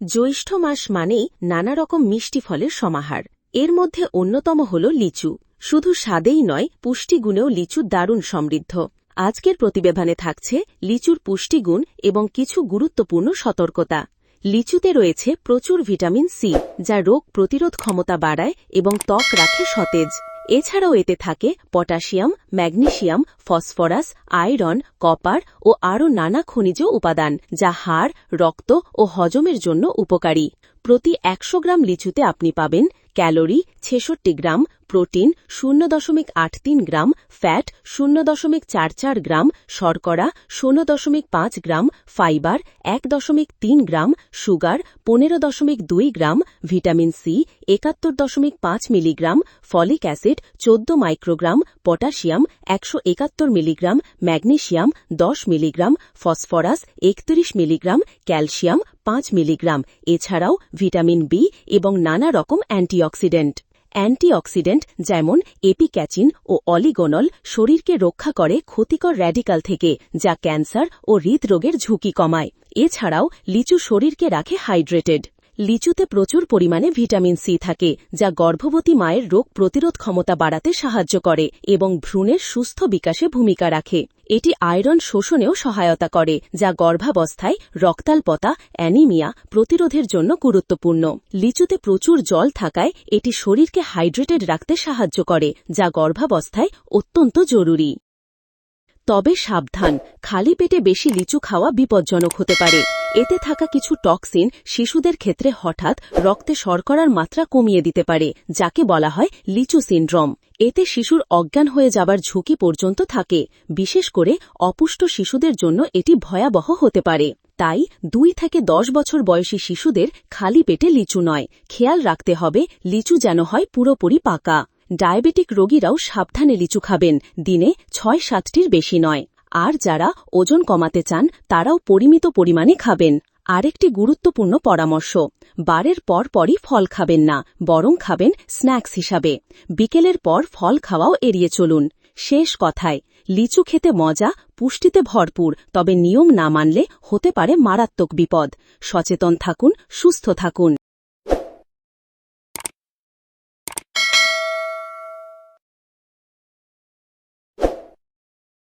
জ্যৈষ্ঠ মাস মানেই নানা রকম মিষ্টি ফলের সমাহার। এর মধ্যে অন্যতম হল লিচু। শুধু স্বাদেই নয়, পুষ্টিগুণেও লিচু দারুণ সমৃদ্ধ। আজকের প্রতিবেদনে থাকছে লিচুর পুষ্টিগুণ এবং কিছু গুরুত্বপূর্ণ সতর্কতা। লিচুতে রয়েছে প্রচুর ভিটামিন সি, যা রোগ প্রতিরোধ ক্ষমতা বাড়ায় এবং ত্বক রাখে সতেজ। এছাড়াও এতে থাকে potassium, magnesium, phosphorus, iron, copper ও আরও নানা খনিজ উপাদান যা হাড়, রক্ত ও হজমের জন্য উপকারী। প্রতি একশো গ্রাম লিচুতে আপনি পাবেন ক্যালোরি ছেষট্টি গ্রাম, প্রোটিন শূন্য দশমিক আট তিন গ্রাম, ফ্যাট শূন্য দশমিক চার চার গ্রাম, শর্করা শূন্য দশমিক পাঁচ গ্রাম, ফাইবার এক দশমিক তিন গ্রাম, সুগার পনেরো দশমিক দুই গ্রাম, ভিটামিন সি একাত্তর দশমিক পাঁচ মিলিগ্রাম, ফলিক অ্যাসিড চোদ্দ মাইক্রোগ্রাম, পটাশিয়াম একশো একাত্তর মিলিগ্রাম, ম্যাগনেশিয়াম দশ মিলিগ্রাম, ফসফরাস একত্রিশ মিলিগ্রাম, ক্যালসিয়াম পাঁচ মিলিগ্রাম, এছাড়াও ভিটামিন বি এবং নানা রকম অ্যান্টিঅক্সিডেন্ট। অ্যান্টিঅক্সিডেন্ট যেমন এপিক্যাচিন ও অলিগোনল শরীরকে রক্ষা করে ক্ষতিকর র্যাডিকাল থেকে, যা ক্যান্সার ও হৃদরোগের ঝুঁকি কমায়। এছাড়াও লিচু শরীরকে রাখে হাইড্রেটেড। লিচুতে প্রচুর পরিমাণে ভিটামিন সি থাকে, যা গর্ভবতী মায়ের রোগ প্রতিরোধ ক্ষমতা বাড়াতে সাহায্য করে এবং ভ্রূণের সুস্থ বিকাশে ভূমিকা রাখে। এটি আয়রন শোষণেও সহায়তা করে, যা গর্ভাবস্থায় রক্তাল্পতা, অ্যানিমিয়া প্রতিরোধের জন্য গুরুত্বপূর্ণ। লিচুতে প্রচুর জল থাকায় এটি শরীরকে হাইড্রেটেড রাখতে সাহায্য করে, যা গর্ভাবস্থায় অত্যন্ত জরুরি। তবে সাবধান, খালি পেটে বেশি লিচু খাওয়া বিপজ্জনক হতে পারে। এতে থাকা কিছু টক্সিন শিশুদের ক্ষেত্রে হঠাৎ রক্তে শর্করার মাত্রা কমিয়ে দিতে পারে, যাকে বলা হয় লিচু সিন্ড্রোম। এতে শিশুর অজ্ঞান হয়ে যাবার ঝুঁকি পর্যন্ত থাকে। বিশেষ করে অপুষ্ট শিশুদের জন্য এটি ভয়াবহ হতে পারে। তাই দুই থেকে দশ বছর বয়সী শিশুদের খালি পেটে লিচু নয়। খেয়াল রাখতে হবে, লিচু যেন হয় পুরোপুরি পাকা। ডায়াবেটিক রোগীরাও সাবধানে লিচু খাবেন। দিনে ছয় সাতটির বেশি নয়। আর যারা ওজন কমাতে চান, তারাও পরিমিত পরিমাণে খাবেন। আরেকটি গুরুত্বপূর্ণ পরামর্শ, বারের পর পরই ফল খাবেন না, বরং খাবেন স্ন্যাক্স হিসাবে। বিকেলের পর ফল খাওয়াও এড়িয়ে চলুন। শেষ কথায়, লিচু খেতে মজা, পুষ্টিতে ভরপুর, তবে নিয়ম না মানলে হতে পারে মারাত্মক বিপদ। সচেতন থাকুন, সুস্থ থাকুন।